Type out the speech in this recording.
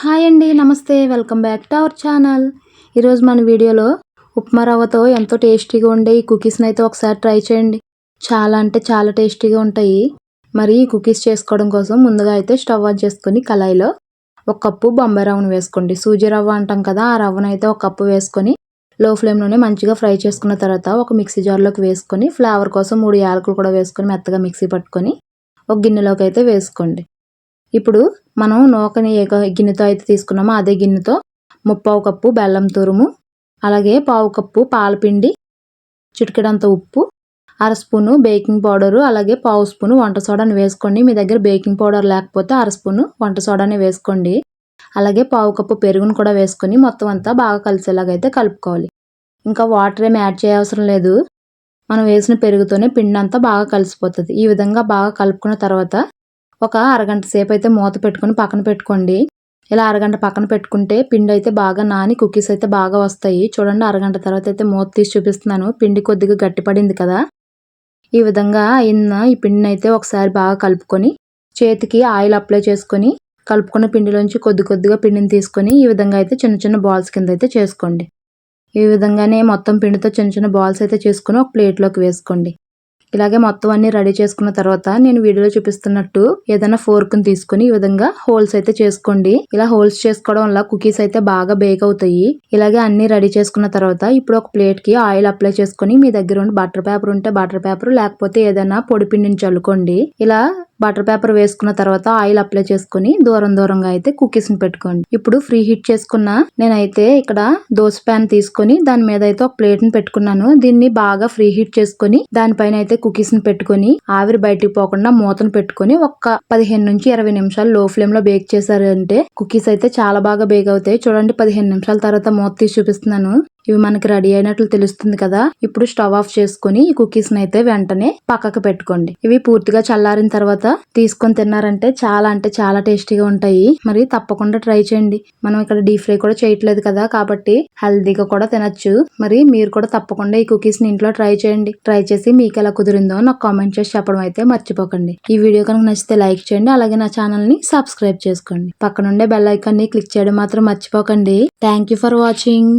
Hi అండి నమస్తే welcome back to our channel. ఈరోజు మన వీడియోలో ఉప్మా రవ్వతో ఎంతో టేస్టీగా ఉండే ఈ కుకీస్ని అయితే ఒకసారి ట్రై చేయండి. చాలా అంటే చాలా టేస్టీగా ఉంటాయి. మరి ఈ కుకీస్ చేసుకోవడం కోసం ముందుగా అయితే స్టవ్ ఆన్ చేసుకొని కళాయిలో ఒక కప్పు బొంబాయి రవ్వను వేసుకోండి. సూజీ రవ్వ అంటాం కదా ఆ రవ్వను అయితే ఒక కప్పు వేసుకొని లో ఫ్లేమ్లోనే మంచిగా ఫ్రై చేసుకున్న తర్వాత ఒక మిక్సీ జార్లోకి వేసుకొని ఫ్లేవర్ కోసం మూడు యాలకులు కూడా వేసుకొని మెత్తగా మిక్సీ పట్టుకొని ఒక గిన్నెలోకి అయితే వేసుకోండి. ఇప్పుడు మనం నూకని ఏ గిన్నెతో అయితే తీసుకున్నామో అదే గిన్నెతో ముప్పావు కప్పు బెల్లం తురుము అలాగే పావు కప్పు పాలపిండి చిటికెడంత ఉప్పు అర స్పూను బేకింగ్ పౌడరు అలాగే పావు స్పూను వంట సోడాని వేసుకోండి. మీ దగ్గర బేకింగ్ పౌడర్ లేకపోతే అర స్పూను వంట సోడాని వేసుకోండి. అలాగే పావు కప్పు పెరుగును కూడా వేసుకొని మొత్తం అంతా బాగా కలిసేలాగైతే కలుపుకోవాలి. ఇంకా వాటర్ ఏమి యాడ్ చేయవసరం లేదు. మనం వేసిన పెరుగుతోనే పిండి అంతా బాగా కలిసిపోతుంది. ఈ విధంగా బాగా కలుపుకున్న తర్వాత ఒక అరగంట సేపు అయితే మూత పెట్టుకొని పక్కన పెట్టుకోండి. ఇలా అరగంట పక్కన పెట్టుకుంటే పిండి అయితే బాగా నాని కుకీస్ అయితే బాగా వస్తాయి. చూడండి అరగంట తర్వాత అయితే మూత తీసి చూపిస్తున్నాను. పిండి కొద్దిగా గట్టిపడింది కదా. ఈ విధంగా అయిన ఈ పిండిని అయితే ఒకసారి బాగా కలుపుకొని చేతికి ఆయిల్ అప్లై చేసుకొని కలుపుకున్న పిండిలోంచి కొద్ది కొద్దిగా పిండిని తీసుకొని ఈ విధంగా అయితే చిన్న చిన్న బాల్స్ కింద అయితే చేసుకోండి. ఈ విధంగానే మొత్తం పిండితో చిన్న చిన్న బాల్స్ అయితే చేసుకొని ఒక ప్లేట్లోకి వేసుకోండి. ఇలాగే మొత్తం అన్ని రెడీ చేసుకున్న తర్వాత నేను వీడియోలో చూపిస్తున్నట్టు ఏదైనా ఫోర్క్ని తీసుకొని ఈ విధంగా హోల్స్ అయితే చేసుకోండి. ఇలా హోల్స్ చేసుకోవడం వల్ల కుకీస్ అయితే బాగా బేక్ అవుతాయి. ఇలాగే అన్ని రెడీ చేసుకున్న తర్వాత ఇప్పుడు ఒక ప్లేట్కి ఆయిల్ అప్లై చేసుకొని మీ దగ్గర ఉండి బటర్ పేపర్ ఉంటే బటర్ పేపర్ లేకపోతే ఏదైనా పొడి పిండిని చల్లుకోండి. ఇలా బటర్ పేపర్ వేసుకున్న తర్వాత ఆయిల్ అప్లై చేసుకుని దూరం దూరంగా అయితే కుకీస్ని పెట్టుకోండి. ఇప్పుడు ఫ్రీ హీట్ చేసుకున్న నేనైతే ఇక్కడ దోశ ప్యాన్ తీసుకొని దాని మీద అయితే ఒక ప్లేట్ని పెట్టుకున్నాను. దీన్ని బాగా ఫ్రీ హీట్ చేసుకొని దానిపైన అయితే కుకీస్ని పెట్టుకొని ఆవిరి బయటికి పోకుండా మూతను పెట్టుకొని ఒక్క పదిహేను నుంచి ఇరవై నిమిషాలు లో ఫ్లేమ్లో బేక్ చేశారంటే కుకీస్ అయితే చాలా బాగా బేక్ అవుతాయి. చూడండి పదిహేను నిమిషాల తర్వాత మూత తీసి చూపిస్తున్నాను. ఇవి మనకి రెడీ అయినట్లు తెలుస్తుంది కదా. ఇప్పుడు స్టవ్ ఆఫ్ చేసుకుని ఈ కుకీస్ అయితే వెంటనే పక్కకు పెట్టుకోండి. ఇవి పూర్తిగా చల్లారిన తర్వాత తీసుకొని తిన్నారంటే చాలా అంటే చాలా టేస్టీగా ఉంటాయి. మరి తప్పకుండా ట్రై చేయండి. మనం ఇక్కడ డీప్ ఫ్రై కూడా చేయట్లేదు కదా కాబట్టి హెల్దీగా కూడా తినొచ్చు. మరి మీరు కూడా తప్పకుండా ఈ కుకీస్ని ఇంట్లో ట్రై చేయండి. ట్రై చేసి మీకు ఎలా కుదిరిందో నాకు కామెంట్ చేసి చెప్పడం అయితే మర్చిపోకండి. ఈ వీడియో కనుక నచ్చితే లైక్ చేయండి. అలాగే నా ఛానల్ని సబ్స్క్రైబ్ చేసుకోండి. పక్కనుండే బెల్ ఐకాన్ని క్లిక్ చేయడం మాత్రం మర్చిపోకండి. Thank you for watching